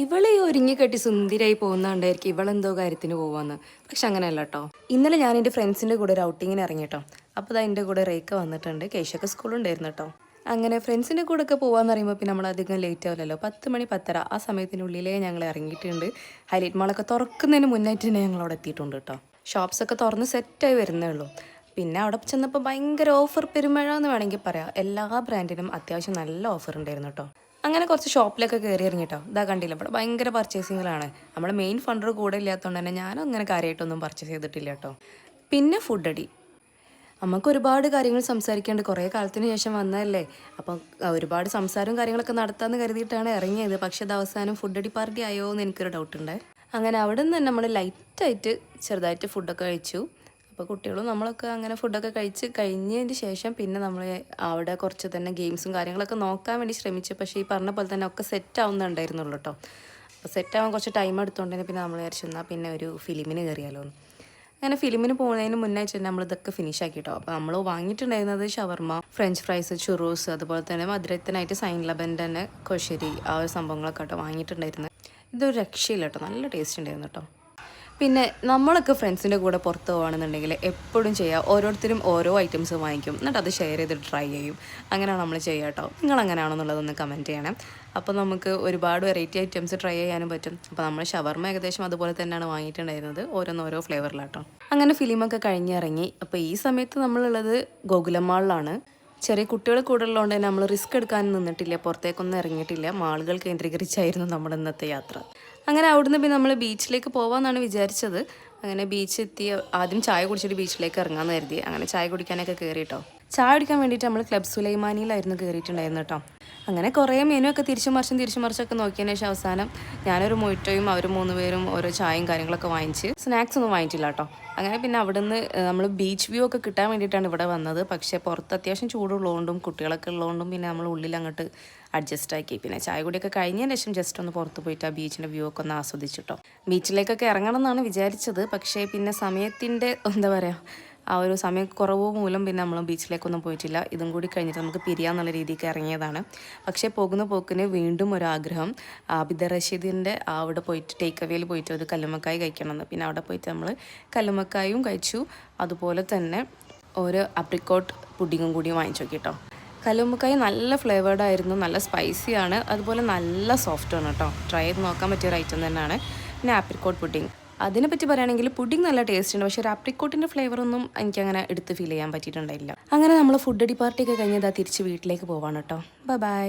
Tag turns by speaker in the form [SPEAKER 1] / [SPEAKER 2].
[SPEAKER 1] ഇവളെ ഒരുങ്ങി കെട്ടി സുന്ദരിയായി പോകുന്നതുകൊണ്ടായിരിക്കും ഇവളെന്തോ കാര്യത്തിന് പോവാന്ന്. പക്ഷെ അങ്ങനെയല്ല കേട്ടോ ഇന്നലെ ഞാൻ എന്റെ ഫ്രണ്ട്സിന്റെ കൂടെ ഒരു ഔട്ടിങ്ങിന് ഇറങ്ങി കേട്ടോ അപ്പോൾ അതാ എന്റെ കൂടെ റേക്ക വന്നിട്ടുണ്ട്. കേശൊക്കെ സ്കൂളുണ്ടായിരുന്നു കേട്ടോ അങ്ങനെ ഫ്രണ്ട്സിന്റെ കൂടെ ഒക്കെ പോകാന്ന് പറയുമ്പോൾ പിന്നെ നമ്മൾ അധികം ലേറ്റ് ആവില്ലല്ലോ. പത്ത് മണി പത്തര ആ സമയത്തിനുള്ളിലേ ഞങ്ങൾ ഇറങ്ങിയിട്ടുണ്ട്. ഹൈലൈറ്റ് മാളൊക്കെ തുറക്കുന്നതിന് മുന്നായിട്ട് തന്നെ ഞങ്ങൾ അവിടെ എത്തിയിട്ടുണ്ട് കേട്ടോ ഷോപ്സൊക്കെ തുറന്ന് സെറ്റായി വരുന്നേ ഉള്ളൂ. പിന്നെ അവിടെ ചെന്നപ്പോൾ ഭയങ്കര ഓഫർ പെരുമഴ എന്ന് വേണമെങ്കിൽ പറയാം. എല്ലാ ബ്രാൻഡിനും അത്യാവശ്യം നല്ല ഓഫർ ഉണ്ടായിരുന്നു കേട്ടോ അങ്ങനെ കുറച്ച് ഷോപ്പിലൊക്കെ കയറി ഇറങ്ങിട്ടോ ഇതാ കണ്ടില്ല ഇവിടെ ഭയങ്കര പർച്ചേസിങ്ങുകളാണ്. നമ്മുടെ മെയിൻ ഫണ്ടർ കൂടെ ഇല്ലാത്തതുകൊണ്ട് തന്നെ ഞാനും അങ്ങനെ കാര്യമായിട്ടൊന്നും പർച്ചേസ് ചെയ്തിട്ടില്ല കേട്ടോ പിന്നെ ഫുഡ് അടി. നമുക്ക് ഒരുപാട് കാര്യങ്ങൾ സംസാരിക്കേണ്ട കുറേ കാലത്തിന് ശേഷം വന്നതല്ലേ? അപ്പം ഒരുപാട് സംസാരവും കാര്യങ്ങളൊക്കെ നടത്താമെന്ന് കരുതിയിട്ടാണ് ഇറങ്ങിയത്. പക്ഷേ അത് അവസാനം ഫുഡ് അടി പാർട്ടി ആയോ എന്ന് എനിക്കൊരു ഡൗട്ടുണ്ട് അങ്ങനെ അവിടെ നിന്ന് തന്നെ നമ്മൾ ലൈറ്റായിട്ട് ചെറുതായിട്ട് ഫുഡൊക്കെ കഴിച്ചു. അപ്പോൾ കുട്ടികളും നമ്മളൊക്കെ അങ്ങനെ ഫുഡൊക്കെ കഴിച്ച് കഴിഞ്ഞതിന് ശേഷം പിന്നെ നമ്മൾ അവിടെ കുറച്ച് തന്നെ ഗെയിംസും കാര്യങ്ങളൊക്കെ നോക്കാൻ വേണ്ടി ശ്രമിച്ചു. പക്ഷേ ഈ പറഞ്ഞ പോലെ തന്നെ ഒക്കെ സെറ്റ് ആവുന്നുണ്ടായിരുന്നുള്ളൂ കേട്ടോ അപ്പോൾ സെറ്റ് ആവാൻ കുറച്ച് ടൈം എടുത്തുകൊണ്ട് തന്നെ പിന്നെ നമ്മൾ വിചാരിച്ചു എന്നാൽ പിന്നെ ഒരു ഫിലിമിന് കയറിയാലോ അങ്ങനെ ഫിലിമിന് പോകുന്നതിന് മുന്നേ വെച്ചാൽ നമ്മൾ ഇതൊക്കെ ഫിനിഷ് ആക്കി കേട്ടോ അപ്പോൾ നമ്മൾ വാങ്ങിയിട്ടുണ്ടായിരുന്നത് ഷവർമ ഫ്രഞ്ച് ഫ്രൈസ് ചുറൂസ് അതുപോലെ തന്നെ മധുരത്തിനായിട്ട് സൈൻ ലബന്റെ തന്നെ കൊശരി ആ ഒരു സംഭവങ്ങളൊക്കെ കേട്ടോ വാങ്ങിയിട്ടുണ്ടായിരുന്നത്. ഇതൊരു രക്ഷയില്ല കേട്ടോ നല്ല ടേസ്റ്റ് ഉണ്ടായിരുന്നു കേട്ടോ പിന്നെ നമ്മളൊക്കെ ഫ്രണ്ട്സിന്റെ കൂടെ പുറത്ത് പോകുകയാണെന്നുണ്ടെങ്കിൽ എപ്പോഴും ചെയ്യുക ഓരോരുത്തരും ഓരോ ഐറ്റംസ് വാങ്ങിക്കും. എന്നിട്ട് അത് ഷെയർ ചെയ്ത് ട്രൈ ചെയ്യും. അങ്ങനെയാണ് നമ്മൾ ചെയ്യുക കേട്ടോ നിങ്ങൾ അങ്ങനെയാണെന്നുള്ളതൊന്ന് കമന്റ് ചെയ്യണം. അപ്പോൾ നമുക്ക് ഒരുപാട് വെറൈറ്റി ഐറ്റംസ് ട്രൈ ചെയ്യാനും പറ്റും. അപ്പോൾ നമ്മൾ ഷവർമ ഏകദേശം അതുപോലെ തന്നെയാണ് വാങ്ങിയിട്ടുണ്ടായിരുന്നത്. ഓരോന്നോരോ ഫ്ലേവറിലാട്ടോ അങ്ങനെ ഫിലിമൊക്കെ കഴിഞ്ഞിറങ്ങി. അപ്പോൾ ഈ സമയത്ത് നമ്മളുള്ളത് ഗോകുലമാളിലാണ് ചെറിയ കുട്ടികൾ കൂടെ ഉള്ളതുകൊണ്ട് തന്നെ നമ്മൾ റിസ്ക് എടുക്കാൻ നിന്നിട്ടില്ല. പുറത്തേക്കൊന്നും ഇറങ്ങിയിട്ടില്ല. മാളുകൾ കേന്ദ്രീകരിച്ചായിരുന്നു നമ്മുടെ ഇന്നത്തെ യാത്ര. അങ്ങനെ അവിടുന്ന് പിന്നെ നമ്മൾ ബീച്ചിലേക്ക് പോകാമെന്നാണ് വിചാരിച്ചത്. അങ്ങനെ ബീച്ച് എത്തി ആദ്യം ചായ കുടിച്ചിട്ട് ബീച്ചിലേക്ക് ഇറങ്ങാമെന്ന് കരുതി. അങ്ങനെ ചായ കുടിക്കാനൊക്കെ കയറി കേട്ടോ ചായ കുടിക്കാൻ വേണ്ടിയിട്ട് നമ്മൾ ക്ലബ് സുലൈമാനിയിലായിരുന്നു കയറിയിട്ടുണ്ടായിരുന്നു കേട്ടോ. അങ്ങനെ കുറേ മെനു ഒക്കെ തിരിച്ചും മറിച്ചും തിരിച്ചു മറിച്ചൊക്കെ നോക്കിയതിന് ശേഷം അവസാനം ഞാനൊരു മൊയ്റ്റോയും അവർ മൂന്ന് പേരും ഓരോ ചായയും കാര്യങ്ങളൊക്കെ വാങ്ങിച്ച് സ്നാക്സ് ഒന്നും വാങ്ങിച്ചില്ല കേട്ടോ. അങ്ങനെ പിന്നെ അവിടുന്ന് നമ്മൾ ബീച്ച് വ്യൂ ഒക്കെ കിട്ടാൻ വേണ്ടിയിട്ടാണ് ഇവിടെ വന്നത്. പക്ഷേ പുറത്ത് അത്യാവശ്യം ചൂടുള്ളതുകൊണ്ടും കുട്ടികളൊക്കെ ഉള്ളതുകൊണ്ടും പിന്നെ നമ്മൾ ഉള്ളിൽ അങ്ങോട്ട് അഡ്ജസ്റ്റ് ആക്കി. പിന്നെ ചായ കുടിയൊക്കെ കഴിഞ്ഞതിന് ശേഷം ജസ്റ്റ് ഒന്ന് പുറത്ത് പോയിട്ട് ആ ബീച്ചിന്റെ വ്യൂ ഒക്കെ ഒന്ന് ആസ്വദിച്ചിട്ടോ ബീച്ചിലേക്കൊക്കെ ഇറങ്ങണം എന്നാണ് വിചാരിച്ചത്. പക്ഷേ പിന്നെ സമയത്തിന്റെ എന്താ പറയുക ആ ഒരു സമയക്കുറവ് മൂലം പിന്നെ നമ്മൾ ബീച്ചിലേക്കൊന്നും പോയിട്ടില്ല. ഇതും കൂടി കഴിഞ്ഞിട്ട് നമുക്ക് പിരിയാന്നുള്ള രീതിക്ക് ഇറങ്ങിയതാണ്. പക്ഷേ പോകുന്ന പോക്കിന് വീണ്ടും ഒരു ആഗ്രഹം. ആബിദ റഷീദിന്റെ അവിടെ പോയിട്ട് ടേക്ക് അവേയിൽ പോയിട്ട് ഒരു കല്ലുമ്മക്കായി കഴിക്കണമെന്ന്. പിന്നെ അവിടെ പോയിട്ട് നമ്മൾ കല്ലുമ്മക്കായും കഴിച്ചു. അതുപോലെ തന്നെ ഒരു അപ്രിക്കോട്ട് പുഡിങ്ങും കൂടി വാങ്ങിച്ചു നോക്കി കേട്ടോ കല്ലുമ്മക്കായി നല്ല ഫ്ലേവേർഡ് ആയിരുന്നു നല്ല സ്പൈസിയാണ് അതുപോലെ നല്ല സോഫ്റ്റ് ആണ് കേട്ടോ ട്രൈ ചെയ്ത് നോക്കാൻ പറ്റിയ ഒരു ഐറ്റം തന്നെയാണ്. പിന്നെ ആപ്രിക്കോട്ട് പുഡിങ് അതിനെപ്പറ്റി പറയുകയാണെങ്കിൽ പുഡിംഗ് നല്ല ടേസ്റ്റ് ഉണ്ട്. പക്ഷേ ഒരു ആപ്രിക്കോട്ടിന്റെ ഫ്ലേവർ ഒന്നും എനിക്ക് അങ്ങനെ എടുത്ത് ഫീൽ ചെയ്യാൻ പറ്റിയിട്ടുണ്ടായില്ല. അങ്ങനെ നമ്മൾ ഫുഡ് അടി പാർട്ടിയൊക്കെ കഴിഞ്ഞതാ തിരിച്ച് വീട്ടിലേക്ക് പോവാണ് കേട്ടോ. Bye bye